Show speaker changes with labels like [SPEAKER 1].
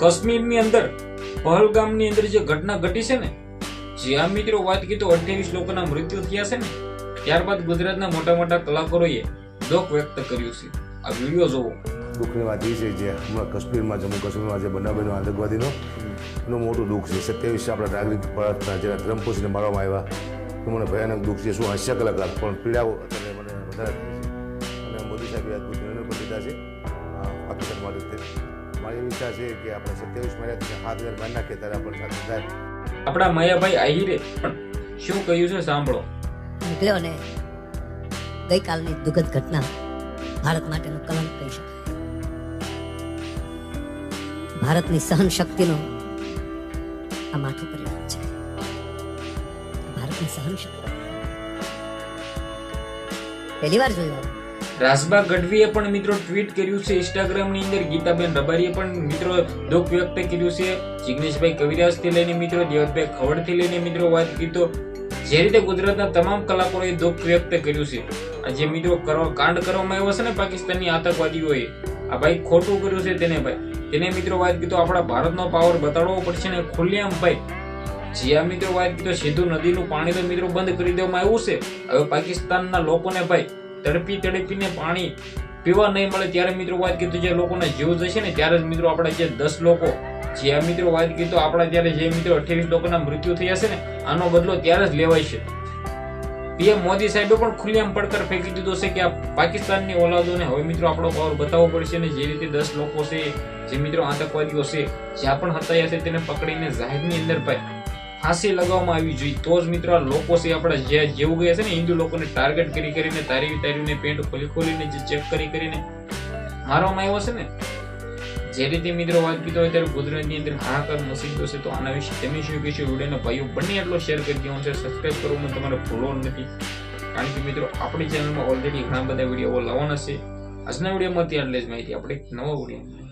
[SPEAKER 1] કાશ્મીરની અંદર, પહલગામની અંદર જે ઘટના ઘટી છે ને જ્યાં મિત્રો વાત કીધું અઠ્યાવીસ લોકોના મૃત્યુ થયા છે ને, ત્યારબાદ ગુજરાતના મોટા મોટા કલાકારોએ દુઃખ વ્યક્ત કર્યું છે. આ વીડિયો જોવો.
[SPEAKER 2] દુઃખની વાત એ છે જે હમણાં કાશ્મીરમાં જમ્મુ કાશ્મીરમાં જે બનાવ આતંકવાદીનો, એનું મોટું દુઃખ છે. સત્યાવીસ આપણા નાગરિક ભારતના જેના ધર્મપુષીને મારવામાં આવ્યા. એ મને ભયાનક દુઃખ છે. શું હાસ્ય કલાકાર પણ પીડાઓ મને વધારે અને મોદી સાહેબે એવી ઈચ્છા છે કે આપણે સત્યાવીસ મહિના હાથ હજાર મારી નાખીએ ત્યારે આપણે સાથે થાય.
[SPEAKER 1] આપણા મયાભાઈ આહિરે શું કહ્યું છે સાંભળો.
[SPEAKER 3] નીકળ્યો ને ગઈકાલની દુઃખદ ઘટના ભારત માટેનું કલંક કહી શકાય. ભારતની સહન શક્તિનો આ માથું પરિણામ છે. ભારતની સહન શક્તિ પહેલી વાર જોયું.
[SPEAKER 1] રાસબા ગઢવીએ પણ મિત્રો ટ્વીટ કર્યું છે. ઇન્સ્ટાગ્રામની અંદર ગીતાબેન રબારીએ પણ મિત્રો દુઃખ વ્યક્ત કર્યું છે. જિગ્નેશભાઈ કવિરાજથી લઈને મિત્રો દેવતભાઈ ખવડથી લઈને મિત્રો વાત કીધો જે રીતે ગુજરાતના તમામ કલાકારોએ દુઃખ વ્યક્ત કર્યું છે. આ જે મિત્રો કરવા કાંડ કરવામાં આવ્યો છે ને પાકિસ્તાનની આતંકવાદીઓએ, આ ભાઈ ખોટું કર્યું છે તેને ભાઈ. તેને મિત્રો વાત કીધો આપણા ભારતનો પાવર બતાડવો પડશે ને ખુલ્લેઆમ ભાઈ. જ્યાં મિત્રો વાત કીધો સિંધુ નદીનું પાણી તો મિત્રો બંધ કરી દેવામાં આવ્યું છે. હવે પાકિસ્તાનના લોકોને ભાઈ તડપી તડપીને પાણી પીવા નહીં મળે ત્યારે મિત્રો વાત કીધું, જે લોકોના જીવ જશે ને ત્યારે જ મિત્રો આપણા જે દસ લોકો, જે મિત્રો વાત કીધું, આપણા ત્યારે જે મિત્રો અઠ્યાવીસ લોકોના મૃત્યુ થયા છે ને, આનો બદલો ત્યારે જ લેવાય છે. પીએમ મોદી સાહેબે પણ ખુલ્લેઆમ પડકાર ફેંકી દીધો છે કે આ પાકિસ્તાનની ઓલાદોને હવે મિત્રો આપણો પાવર બતાવવો પડશે ને, જે રીતે દસ લોકો છે, જે મિત્રો આતંકવાદીઓ છે, જ્યાં પણ હતાયા છે તેને પકડીને જાહેરની અંદર ભાઈ ફાંસી લગાવવામાં આવી જોઈએ. તો જ મિત્રો લોકો છે આપણા જે જેવું ગયા છે ને, હિન્દુ લોકોને ટાર્ગેટ કરી કરીને તારી તારીને પેન્ટ ખોલી ખોલીને જે ચેક કરી કરીને મારવામાં આવ્યો છે ને. જે રીતે મિત્રો વાત કીધો હોય ત્યારે ગુજરાતની અંદર હાહાકાર ગયો છે. તો આના વિશે તમે શું કહીશું? વિડીયોને ભાઈઓ બંને એટલો શેર કરી દેવાનું છે. સબસ્ક્રાઇબ કરવાનું તમારે ભૂલવાનું નથી. કારણ કે મિત્રો, આપણી ચેનલમાં ઓલરેડી ઘણા બધા વીડિયો લાવવાના છે. આજના વિડીયોમાં આટલી જ માહિતી. આપણે નવા વીડિયો